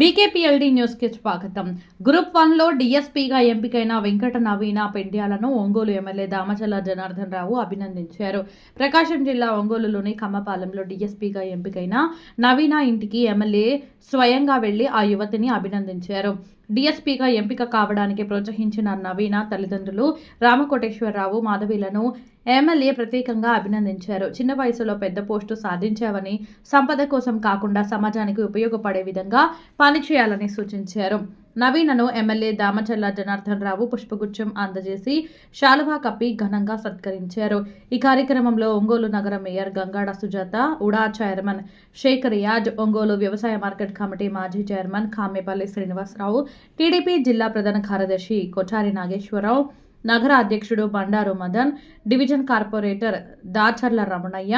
బీకేపీఎల్డీ న్యూస్కి స్వాగతం. గ్రూప్ వన్లో డిఎస్పీగా డీఎస్పీగా ఎంపికైన వెంకట నవీన పెండ్యాలను ఒంగోలు ఎమ్మెల్యే దామచల జనార్దన్ రావు అభినందించారు. ప్రకాశం జిల్లా ఒంగోలులోని కమ్మపాలెంలో డిఎస్పీగా ఎంపికైన నవీన ఇంటికి ఎమ్మెల్యే స్వయంగా వెళ్ళి ఆ యువతిని అభినందించారు. డిఎస్పీగా ఎంపిక కావడానికి ప్రోత్సహించిన నవీన తల్లిదండ్రులు రామకోటేశ్వరరావు మాధవిలను ఎమ్మెల్యే ప్రత్యేకంగా అభినందించారు. చిన్న వయసులో పెద్ద పోస్టు సాధించావని సంపద కోసం కాకుండా సమాజానికి ఉపయోగపడే విధంగా పనిచేయాలని సూచించారు. నవీనను ఎమ్మెల్యే దామచల్ల జనార్దన్ రావు పుష్పగుచ్చం అందజేసి శాలువా కప్పి ఘనంగా సత్కరించారు. ఈ కార్యక్రమంలో ఒంగోలు నగర mayor Gangada Sujatha UDA chairman Sheikh Riyaz Ongole వ్యవసాయ మార్కెట్ కమిటీ మాజీ చైర్మన్ కామేపల్లి శ్రీనివాసరావు టీడీపీ జిల్లా ప్రధాన కార్యదర్శి కొఠారి నాగేశ్వరరావు నగర అధ్యక్షుడు Bandaru Madan division corporator Dacharla Ramanaiah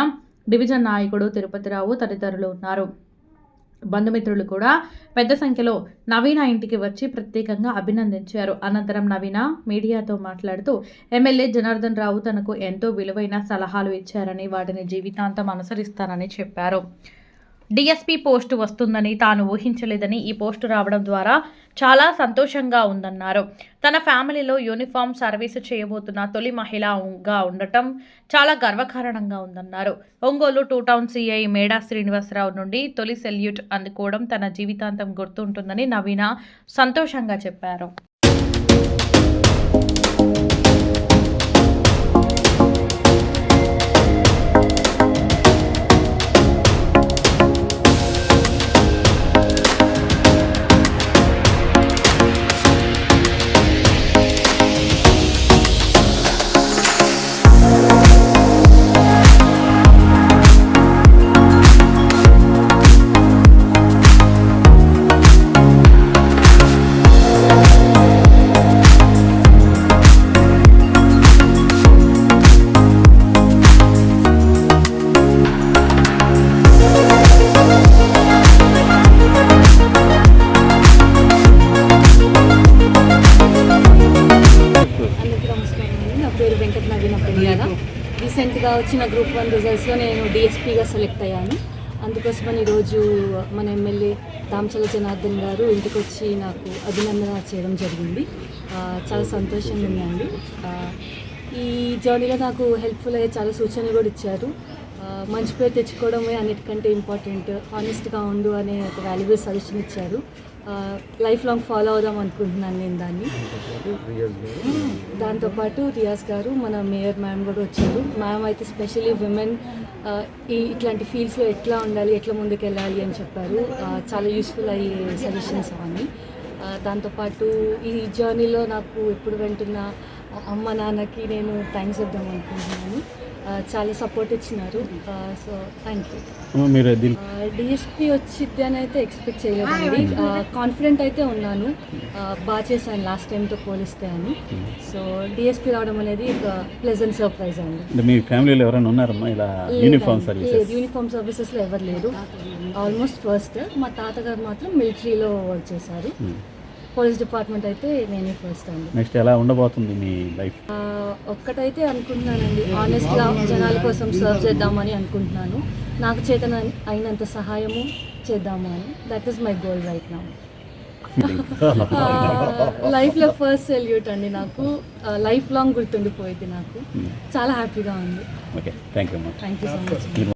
division నాయకుడు తిరుపతిరావు తదితరులు ఉన్నారు. బంధుమిత్రులు కూడా పెద్ద సంఖ్యలో నవీన ఇంటికి వచ్చి ప్రత్యేకంగా అభినందించారు. అనంతరం నవీన మీడియాతో మాట్లాడుతూ ఎమ్మెల్యే జనార్దన్ రావు తనకు ఎంతో విలువైన సలహాలు ఇచ్చారని వాటిని జీవితాంతం అనుసరిస్తానని చెప్పారు. డిఎస్పీ పోస్టు వస్తుందని తాను ఊహించలేదని ఈ పోస్టు రావడం ద్వారా చాలా సంతోషంగా ఉందన్నారు. తన ఫ్యామిలీలో యూనిఫామ్ సర్వీసు చేయబోతున్న తొలి మహిళగా ఉండటం చాలా గర్వకారణంగా ఉందన్నారు. Ongole two town CI Meda Srinivasarao నుండి తొలి సెల్యూట్ అందుకోవడం తన జీవితాంతం గుర్తుంటుందని నవీన సంతోషంగా చెప్పారు. రీసెంట్గా వచ్చిన గ్రూప్ వన్ రిజల్ట్స్లో నేను డిఎస్పీగా సెలెక్ట్ అయ్యాను. అందుకోసమని ఈరోజు మన ఎమ్మెల్యే దామచల జనార్దన్ గారు ఇంటికి వచ్చి నాకు అభినందన చేయడం జరిగింది. చాలా సంతోషంగా ఉందండి. ఈ జర్నీలో నాకు హెల్ప్ఫుల్ అయ్యే చాలా సూచనలు కూడా ఇచ్చారు. మంచి పేరు తెచ్చుకోవడమే అన్నిటికంటే ఇంపార్టెంట్ ఆనెస్ట్గా ఉండు అనే ఒక వాల్యుబుల్ సజెషన్ ఇచ్చారు. లైఫ్ లాంగ్ ఫాలో అవుదాం అనుకుంటున్నాను నేను దాన్ని. దాంతోపాటు రియాజ్ గారు మన మేయర్ మ్యామ్ కూడా వచ్చారు. మ్యామ్ అయితే స్పెషలీ విమెన్ ఈ ఇట్లాంటి ఫీల్డ్స్లో ఎట్లా ఉండాలి ఎట్లా ముందుకు వెళ్ళాలి అని చెప్పారు. చాలా యూస్ఫుల్ అయ్యే సజెషన్స్ అవన్నీ. దాంతోపాటు ఈ జర్నీలో నాకు ఎప్పుడు వెంటున్న అమ్మ నాన్నకి నేను థ్యాంక్స్ చెప్దాం అనుకుంటున్నాను. చాలా సపోర్ట్ ఇచ్చినారు. సో థ్యాంక్ యూ అమ్మ, మీరు దీని డిఎస్పీ వచ్చిద్ది అని అయితే ఎక్స్పెక్ట్ చేయలేదండి. కాన్ఫిడెంట్ అయితే ఉన్నాను. బాగా చేశాను లాస్ట్ టైంతో పోలిస్తే అని. సో డిఎస్పీ రావడం అనేది ఒక ప్లెజెంట్ సర్ప్రైజ్ అండి. అంటే మీ ఫ్యామిలీలో ఎవరైనా ఉన్నారమ్మా? ఇలా యూనిఫామ్. సర్వీసెస్ యూనిఫామ్ సర్వీసెస్లో ఎవరు లేరు. ఆల్మోస్ట్ ఫస్ట్ మా తాతగారు మాత్రం మిలిటరీలో వర్క్ చేశారు. పోలీస్ డిపార్ట్మెంట్ అయితే నేనే ఫస్ట్ అండి. నెక్స్ట్ ఎలా ఉండబోతుంది మీ లైఫ్? ఒక్కటైతే అనుకుంటున్నానండి. ఆనెస్ట్గా జనాల కోసం సర్వ్ చేద్దామని అనుకుంటున్నాను. నాకు చేతన అయినంత సహాయము చేద్దాము అని. That is my goal right నా లైఫ్లో ఫస్ట్ సెల్యూట్ అండి నాకు. లైఫ్ లాంగ్ గుర్తుండిపోయింది నాకు. చాలా హ్యాపీగా ఉంది. ఓకే థ్యాంక్ యూ అమ్మా థ్యాంక్ యూ సో మచ్